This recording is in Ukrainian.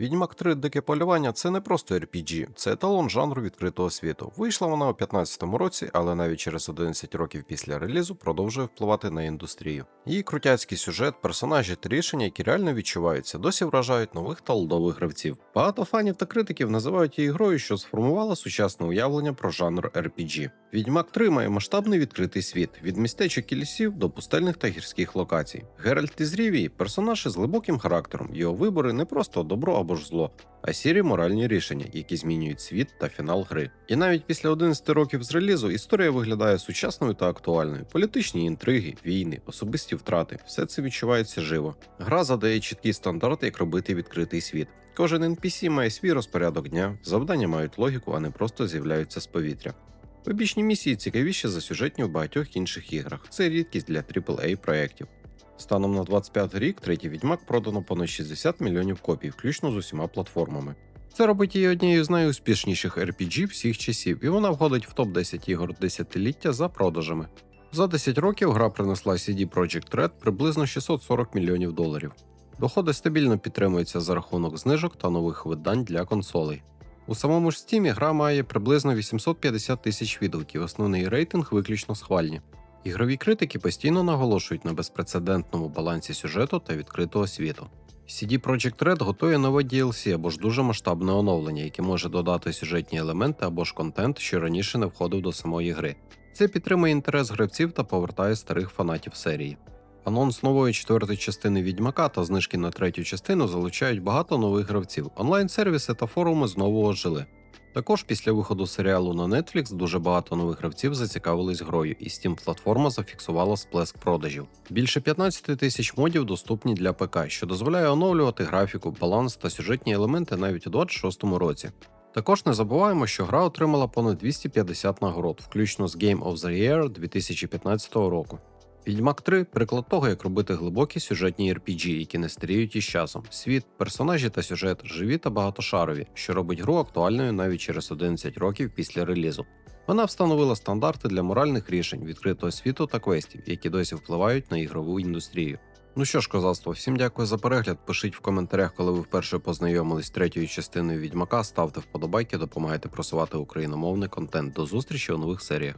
Відьмак 3 Дике полювання це не просто RPG, це еталон жанру відкритого світу. Вийшла вона у 2015 році, але навіть через 11 років після релізу продовжує впливати на індустрію. Її крутяцький сюжет, персонажі та рішення, які реально відчуваються, досі вражають нових та лдових гравців. Багато фанів та критиків називають її грою, що сформувала сучасне уявлення про жанр RPG. Відьмак 3 має масштабний відкритий світ від містечок і лісів до пустельних та гірських локацій. Геральт із Рівії персонаж із глибоким характером. Його вибори не просто добро або ж зло, а сірі моральні рішення, які змінюють світ та фінал гри. І навіть після 11 років з релізу історія виглядає сучасною та актуальною. Політичні інтриги, війни, особисті втрати все це відчувається живо. Гра задає чіткі стандарти, як робити відкритий світ. Кожен NPC має свій розпорядок дня, завдання мають логіку, а не просто з'являються з повітря. Побічні місії цікавіші за сюжетні в багатьох інших іграх. Це рідкість для AAA проєктів. Станом на 25 рік третій відьмак продано понад 60 мільйонів копій, включно з усіма платформами. Це робить її однією з найуспішніших RPG всіх часів, і вона входить в топ-10 ігор десятиліття за продажами. За 10 років гра принесла CD Projekt Red приблизно 640 мільйонів доларів. Доходи стабільно підтримуються за рахунок знижок та нових видань для консолей. У самому ж Steam гра має приблизно 850 тисяч відгуків, основний рейтинг виключно схвальні. Ігрові критики постійно наголошують на безпрецедентному балансі сюжету та відкритого світу. CD Projekt Red готує нове DLC або ж дуже масштабне оновлення, яке може додати сюжетні елементи або ж контент, що раніше не входив до самої гри. Це підтримує інтерес гравців та повертає старих фанатів серії. Анонс нової четвертої частини Відьмака та знижки на третю частину залучають багато нових гравців. Онлайн-сервіси та форуми знову ожили. Також після виходу серіалу на Netflix дуже багато нових гравців зацікавились грою, і Steam платформа зафіксувала сплеск продажів. Більше 15 тисяч модів доступні для ПК, що дозволяє оновлювати графіку, баланс та сюжетні елементи навіть у 26-му році. Також не забуваємо, що гра отримала понад 250 нагород, включно з Game of the Year 2015 року. Відьмак 3 приклад того, як робити глибокі сюжетні RPG, які не старіють із часом. Світ, персонажі та сюжет живі та багатошарові, що робить гру актуальною навіть через 11 років після релізу. Вона встановила стандарти для моральних рішень, відкритого світу та квестів, які досі впливають на ігрову індустрію. Ну що ж, козацтво, всім дякую за перегляд. Пишіть в коментарях, коли ви вперше познайомились з третьою частиною відьмака. Ставте вподобайки, допомагайте просувати україномовний контент. До зустрічі у нових серіях.